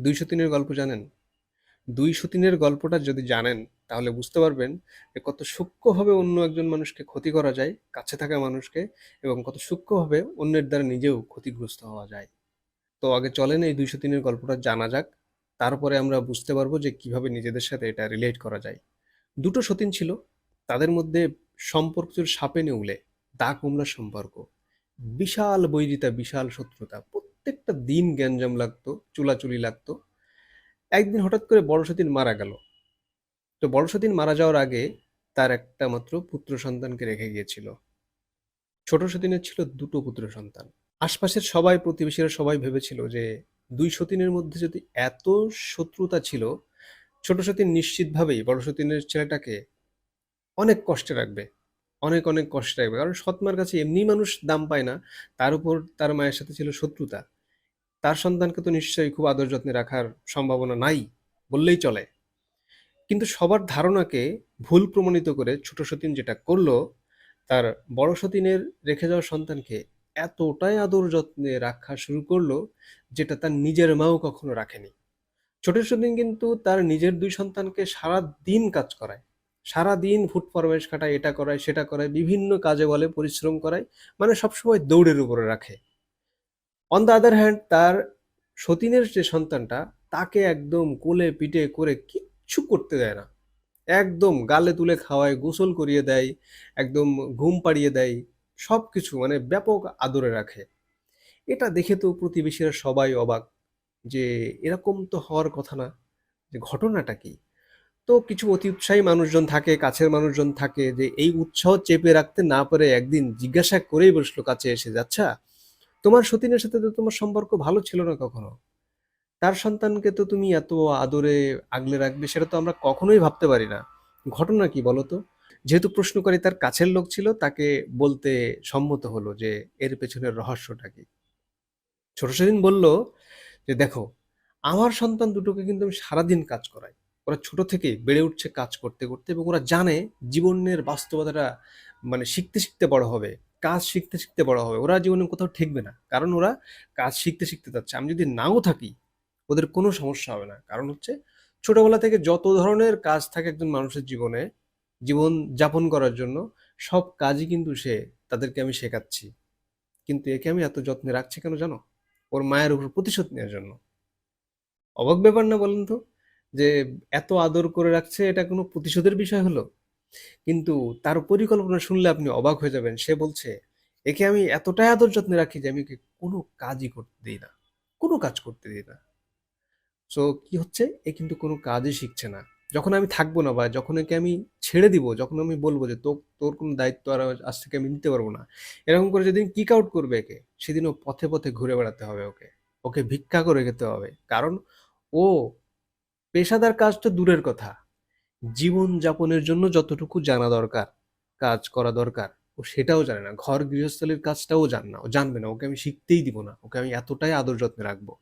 দুই তিনের গল্প জানেন? দুইশো তিনের গল্পটা যদি জানেন তাহলে বুঝতে পারবেন যে কত সূক্ষ্মভাবে অন্য একজন মানুষকে ক্ষতি করা যায়, কাছে থাকা মানুষকে এবং কত সূক্ষ্মভাবে অন্যের দ্বারা নিজেও ক্ষতিগ্রস্ত হওয়া যায়। তো আগে চলেন এই দুইশো তিনের গল্পটা জানা যাক। তারপরে আমরা বুঝতে পারব যে কীভাবে নিজেদের সাথে এটা রিলেট করা যায়। দুটো সতীন ছিল। তাদের মধ্যে সম্পর্ক সাপে নেউলে, দা কুমড়ার সম্পর্ক। বিশাল বৈরিতা, বিশাল শত্রুতা। প্রত্যেকটা দিন গ্যাঞ্জাম লাগতো, চুলাচুলি লাগতো। একদিন হঠাৎ করে বড় সতীন মারা গেল। তো বড় সতীন মারা যাওয়ার আগে তার একটা মাত্র পুত্র সন্তানকে রেখে গিয়েছিল। ছোট সতীনের ছিল দুটো পুত্র সন্তান। আশপাশের সবাই প্রতিবেশীরা সবাই ভেবেছিল যে দুই সতীনের মধ্যে যদি এত শত্রুতা ছিল ছোট সতীন নিশ্চিতভাবেই বড় সতীনের ছেলেটাকে অনেক কষ্টে রাখবে অনেক অনেক কষ্টে রাখবে কারণ সৎমার কাছে এমনি মানুষ দাম পায় না তার উপর তার মায়ের সাথে ছিল শত্রুতা তার সন্তানকে তো নিশ্চয়ই খুব আদর যত্নে রাখার সম্ভাবনা নাই বললেই চলে। কিন্তু সবার ধারণাকে ভুল প্রমাণিত করে ছোট সতীন যেটা করল, তার বড় সতীনের রেখে যাওয়া সন্তানকে এতটাই আদর যত্নে রাখা শুরু করল, যেটা তার নিজের মাও কখনো রাখেনি। ছোট সতীন কিন্তু তার নিজের দুই সন্তানকে সারা দিন কাজ করায়। সারা দিন ফুট ফরমেশ খাটায়, এটা করায়, সেটা করায়, বিভিন্ন কাজে বলে পরিশ্রম করায় মানে সবসময় দৌড়ের উপরে রাখে। অন দ্য আদার হ্যান্ড তার সতীনের যে সন্তানটা, তাকে একদম কোলে পিঠে করে কিচ্ছু করতে দেয় না। একদম গালে তুলে খাওয়ায়, গোসল করিয়ে দেয়, একদম ঘুম পাড়িয়ে দেয় সব কিছু মানে ব্যাপক আদরে রাখে। এটা দেখে তো প্রতিবেশীরা সবাই অবাক যে এরকম তো হওয়ার কথা না, যে ঘটনাটা কি? তো কিছু অতি উৎসাহী মানুষজন থাকে, কাছের মানুষজন থাকে যে এই উৎসাহ চেপে রাখতে না পারে একদিন জিজ্ঞাসা করেই বসল, কাছে এসে যাচ্ছা? তোমার সতীনের সাথে তো তোমার সম্পর্ক ভালো ছিল না কখনো। তার সন্তানকে তো তুমি এত আদরে আগলে রাখবে, সেটা তো আমরা কখনোই ভাবতে পারি না। ঘটনা কি বলো তো? যেহেতু প্রশ্নকারী তার কাছের লোক ছিল, তাকে বলতে সম্মত হলো যে এর পেছনের রহস্যটা কি। ছোট সেদিন বলল যে, দেখো, আমার সন্তান দুটোকে কিন্তু আমি সারাদিন কাজ করাই। ওরা ছোট থেকে বেড়ে উঠছে কাজ করতে করতে এবং ওরা জানে জীবনের বাস্তবতাটা মানে শিখতে শিখতে বড় হবে। কাজ শিখতে শিখতে বড় হবে। ওরা জীবনে কোথাও ঠেকবে না। কারণ ওরা কাজ শিখতে শিখতে যাচ্ছে। আমি যদি নাও থাকি, ওদের কোনো সমস্যা হবে না। কারণ হচ্ছে ছোটবেলা থেকে যত ধরনের কাজ থাকে একজন মানুষের জীবনে, জীবন যাপন করার জন্য, সব কাজই কিন্তু সে তাদেরকে আমি শেখাচ্ছি। কিন্তু একে আমি এত যত্নে রাখছি কেন জানো? ওর মায়ের উপর প্রতিশোধ নেওয়ার জন্য। অবাক ব্যাপার না বলেন তো? যে এত আদর করে রাখছে, এটা কোনো প্রতিশোধের বিষয় হলো? কিন্তু তার পরিকল্পনা শুনলে আপনি অবাক হয়ে যাবেন। সে বলছে, একে আমি এতটাই আদর যত্নে রাখি যে আমি একে কোনো কাজই করতে দিই না। কোনো কাজ করতে দিই না। সো কি হচ্ছে? এ কিন্তু কোনো কাজই শিখছে না। যখন আমি থাকব না বা যখন একে আমি ছেড়ে দিব, যখন আমি বলব যে তোর তোর কোনো দায়িত্ব আর আজ থেকে আমি নিতে পারব না, এরকম করে যেদিন কিক আউট করবে একে সেদিন ও পথে পথে ঘুরে বেড়াতে হবে ওকে। ওকে ভিক্ষা করে খেতে হবে। কারণ ও পেশাদার কাজ তো দূরের কথা। জীবন যাপনের জন্য যতটুকু জানা দরকার, কাজ করা দরকার, ও সেটাও জানে না। ঘর গৃহস্থলীর কাজটাও জান না, ও জানবে না, ওকে আমি শিখতেই দিব না, ওকে আমি এতটাই আদর যত্নে রাখব।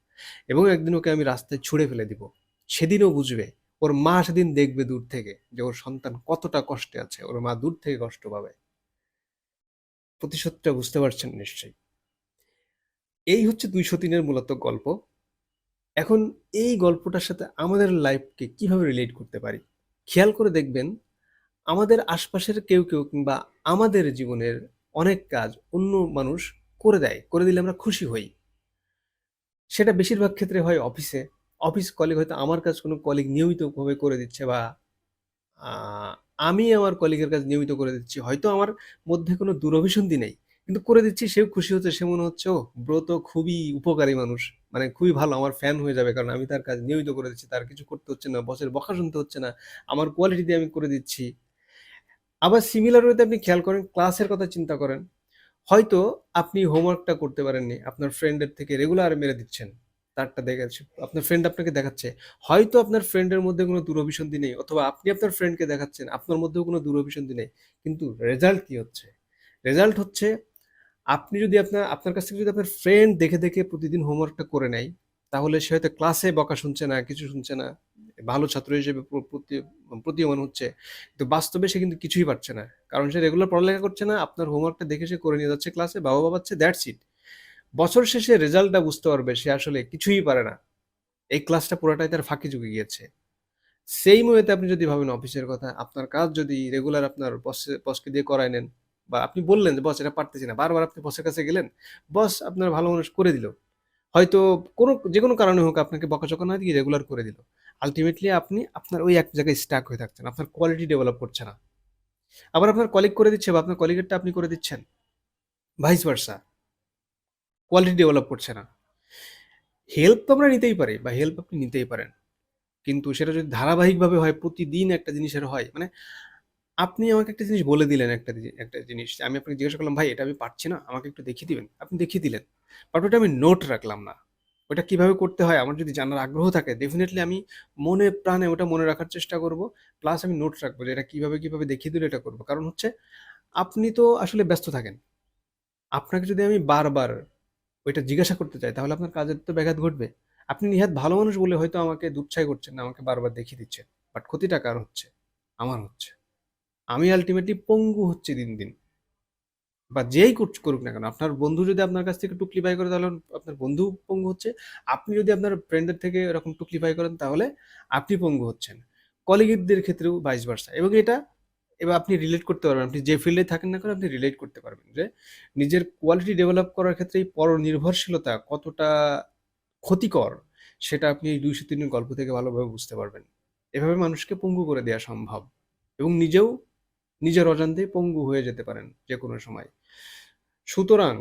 এবং একদিন ওকে আমি রাস্তায় ছুঁড়ে ফেলে দিব। সেদিনও বুঝবে, ওর মা সেদিন দেখবে দূর থেকে যে ওর সন্তান কতটা কষ্টে আছে, ওর মা দূর থেকে কষ্ট পাবে। প্রতিশোধটা বুঝতে পারছেন নিশ্চয়ই। এই হচ্ছে দুইশো তিনের মূলত গল্প। এখন এই গল্পটার সাথে আমাদের লাইফকে কীভাবে রিলেট করতে পারি? খেয়াল করে দেখবেন, আমাদের আশপাশের কেউ কেউ কিংবা আমাদের জীবনের অনেক কাজ অন্য মানুষ করে দেয়, করে দিলে আমরা খুশি হই। সেটা বেশিরভাগ ক্ষেত্রে হয় অফিসে। অফিস কলিগ হয়তো আমার কাজ কোনো কলিগ নিয়মিতভাবে করে দিচ্ছে বা আমি আমার কলিগের কাজ নিয়মিত করে দিচ্ছি। হয়তো আমার মধ্যে কোনো দুরভিসন্ধি নেই। কিন্তু করে দিচ্ছি, সেও খুশি হচ্ছে, সে মনে হচ্ছে ও ব্রত খুবই উপকারী মানুষ মানে খুবই ভালো, আমার ফ্যান হয়ে যাবে, কারণ আমি তার কাজ নিয়মিত করে দিচ্ছি, তার কিছু করতে হচ্ছে না বসের বকা শুনতে হচ্ছে না, আমার কোয়ালিটি দিয়ে আমি করে দিচ্ছি। আবার সিমিলার ওয়েতে আপনি খেয়াল করেন ক্লাসের কথা চিন্তা করেন, হয়তো আপনি হোমওয়ার্কটা করতে পারেননি, আপনার ফ্রেন্ডের থেকে রেগুলার মেরে দিচ্ছেন, তারটা দেখাচ্ছে, আপনার ফ্রেন্ড আপনাকে দেখাচ্ছে, হয়তো আপনার ফ্রেন্ডের মধ্যে কোনো দুরভিসন্ধি নেই, অথবা আপনি আপনার ফ্রেন্ডকে দেখাচ্ছেন, আপনার মধ্যেও কোনো দুরভিসন্ধি নেই, কিন্তু রেজাল্ট কি হচ্ছে? রেজাল্ট হচ্ছে আপনি যদি আপনার আপনার কাছ থেকে যদি আপনার ফ্রেন্ড দেখে দেখে প্রতিদিন হোমওয়ার্কটা করে নেয়, তাহলে সে হয়তো ক্লাসে বকা শুনছে না, কিছু শুনছে না। ভালো ছাত্র হিসেবে প্রতি- প্রতীয়মান হচ্ছে। কিন্তু বাস্তবে সে কিন্তু কিছুই পারছে না। কারণ সে রেগুলার পড়ালেখা করছে না, আপনার হোমওয়ার্কটা দেখে সে করে নিয়ে যাচ্ছে ক্লাসে বাবা বাবাচ্ছে দ্যাটস ইট বছর শেষে রেজাল্টটা বুঝতে পারবে, সে আসলে কিছুই পারে না। এই ক্লাসটা পুরোটাই তার ফাঁকি চুকে গিয়েছে। সেইম ওয়েতে আপনি যদি ভাবেন অফিসের কথা, আপনার কাজ যদি রেগুলার আপনার বসে বসকে দিয়ে করায় নেন বা আপনি বললেন যে, বস, এটা পারতেছি না। বারবার আপনি বসের কাছে গেলেন, বস আপনার ভালো মানুষ করে দিল। হয়তো কোনো, যে কোনো কারণে হোক আপনাকে বকাচকা না দিয়ে রেগুলার করে দিল। আলটিমেটলি আপনি, আপনার ওই এক জায়গায় স্টাক হয়ে থাকছেন। আপনার কোয়ালিটি ডেভেলপ করছে না। আবার আপনার কলিগ করে দিচ্ছে বা আপনার কলিগেরটা আপনি করে দিচ্ছেন। ভাইস ভার্সা কোয়ালিটি ডেভেলপ করছে না। হেল্প তো আমরা নিতেই পারি বা হেল্প আপনি নিতেই পারেন। কিন্তু সেটা যদি ধারাবাহিকভাবে হয়, প্রতিদিন একটা জিনিসের হয় মানে আপনি আমাকে একটা জিনিস বলে দিলেন একটা একটা জিনিস। আমি আপনাকে জিজ্ঞাসা করলাম, ভাই, এটা আমি পারছি না, আমাকে একটু দেখিয়ে দিবেন। আপনি দেখিয়ে দিলেন। বাট ওটা আমি নোট রাখলাম না। ওটা কীভাবে করতে হয়, আমার যদি জানার আগ্রহ থাকে ডেফিনেটলি আমি মনে প্রাণে ওটা মনে রাখার চেষ্টা করব। প্লাস আমি নোট রাখব যে এটা কীভাবে কীভাবে দেখিয়ে দিলে এটা করব। কারণ হচ্ছে, আপনি তো আসলে ব্যস্ত থাকেন। আপনাকে যদি আমি বারবার ওইটা জিজ্ঞাসা করতে চাই, তাহলে আপনার কাজের তো ব্যাঘাত ঘটবে। আপনি নিহাত ভালো মানুষ বলে হয়তো আমাকে দুচ্ছাই করছেন না, আমাকে বারবার দেখিয়ে দিচ্ছেন। বাট ক্ষতিটা কার হচ্ছে? আমার হচ্ছে। আমি আলটিমেটলি পঙ্গু হচ্ছে দিন দিন। বা যেই করুক না কেন, আপনার বন্ধু যদি আপনার কাছ থেকে টুকলি পাই করে, তাহলে আপনার বন্ধু পঙ্গু হচ্ছে। আপনি যদি আপনার ফ্রেন্ডের থেকে এরকম টুকলি পাই করেন, তাহলে আপনি পঙ্গু হচ্ছেন। কলিগদের ক্ষেত্রেও বাইশ ভার্সা এবং এটা, এবার আপনি রিলেট করতে পারবেন। আপনি যে ফিল্ডে থাকেন না কেন, আপনি রিলেট করতে পারবেন যে নিজের কোয়ালিটি ডেভেলপ করার ক্ষেত্রে এই পরনির্ভরশীলতা কতটা ক্ষতিকর, সেটা আপনি এই দুইশো তিনের গল্প থেকে ভালোভাবে বুঝতে পারবেন। এভাবে মানুষকে পঙ্গু করে দেওয়া সম্ভব। এবং নিজেও নিজের অজান্তে পঙ্গু হয়ে যেতে পারেন যে কোনো সময়। সুতরাং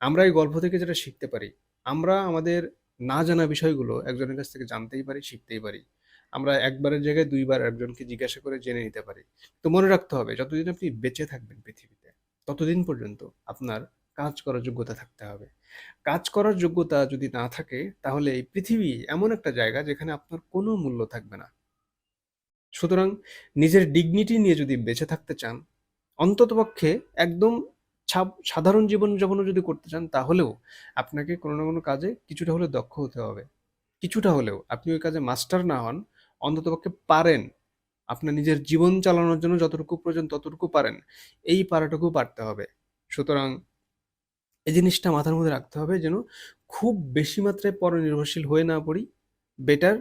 আমরা এই গল্প থেকে যেটা শিখতে পারি, আমরা আমাদের না জানা বিষয়গুলো একজনের কাছ থেকে জানতেই পারি, শিখতেই পারি। আমরা একবারের জায়গায় দুইবার একজনকে জিজ্ঞাসা করে জেনে নিতে পারি। তো মনে রাখতে হবে, যতদিন আপনি বেঁচে থাকবেন পৃথিবীতে, ততদিন পর্যন্ত আপনার কাজ করার যোগ্যতা থাকতে হবে। কাজ করার যোগ্যতা যদি না থাকে, তাহলে এই পৃথিবী এমন একটা জায়গা যেখানে আপনার কোনো মূল্য থাকবে না। সুতরাং নিজের ডিগনিটি নিয়ে যদি বেঁচে থাকতে চান, অন্ততপক্ষে একদম সাধারণ জীবনযাপনও যদি করতে চান, তাহলেও আপনাকে কোনো না কোনো কাজে কিছুটা হলেও দক্ষ হতে হবে। কিছুটা হলেও আপনি ওই কাজে মাস্টার না হন, অন্ততপক্ষে পারেন। আপনার নিজের জীবন চালানোর জন্য যতটুকু প্রয়োজন ততটুকু পারেন, এই পারাটুকু পারতে হবে। সুতরাং এই জিনিসটা মাথার মধ্যে রাখতে হবে যেন খুব বেশি মাত্রায় পরনির্ভরশীল হয়ে না পড়ি বেটার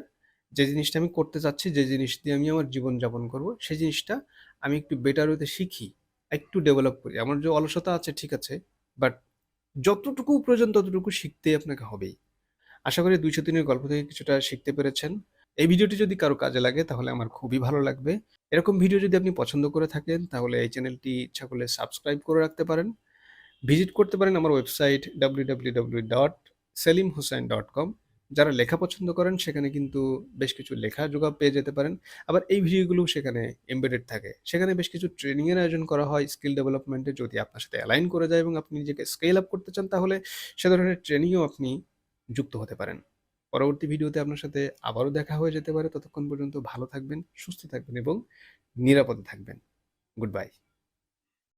যে জিনিসটা আমি করতে চাচ্ছি, যে জিনিস দিয়ে আমি আমার জীবন যাপন করব সেই জিনিসটা আমি একটু বেটার হতে শিখি, একটু ডেভেলপ করি। আমার যে অলসতা আছে, ঠিক আছে বাট যতটুকু প্রয়োজন ততটুকু শিখতেই আপনাকে হবেই। আশা করি দুইশো তিনের গল্প থেকে কিছুটা শিখতে পেরেছেন। এই ভিডিওটি যদি কারও কাজে লাগে, তাহলে আমার খুবই ভালো লাগবে। এরকম ভিডিও যদি আপনি পছন্দ করে থাকেন, তাহলে এই চ্যানেলটি ইচ্ছা করলে সাবস্ক্রাইব করে রাখতে পারেন। ভিজিট করতে পারেন আমার website W W W dot Selim Hossain dot com যারা লেখা পছন্দ করেন, সেখানে কিন্তু বেশ কিছু লেখা যোগা পেয়ে যেতে পারেন। আবার এই ভিডিওগুলো সেখানে এমবেডেড থাকে। সেখানে বেশ কিছু ট্রেনিংয়ের আয়োজন করা হয় স্কিল ডেভেলপমেন্টে যদি আপনার সাথে অ্যালাইন করে যায় এবং আপনি নিজেকে স্কেল আপ করতে চান, তাহলে সে ধরনের ট্রেনিংও আপনি যুক্ত হতে পারেন। পরবর্তী ভিডিওতে আপনার সাথে আবারও দেখা হয়ে যেতে পারে। ততক্ষণ পর্যন্ত ভালো থাকবেন, সুস্থ থাকবেন এবং নিরাপদে থাকবেন। Good bye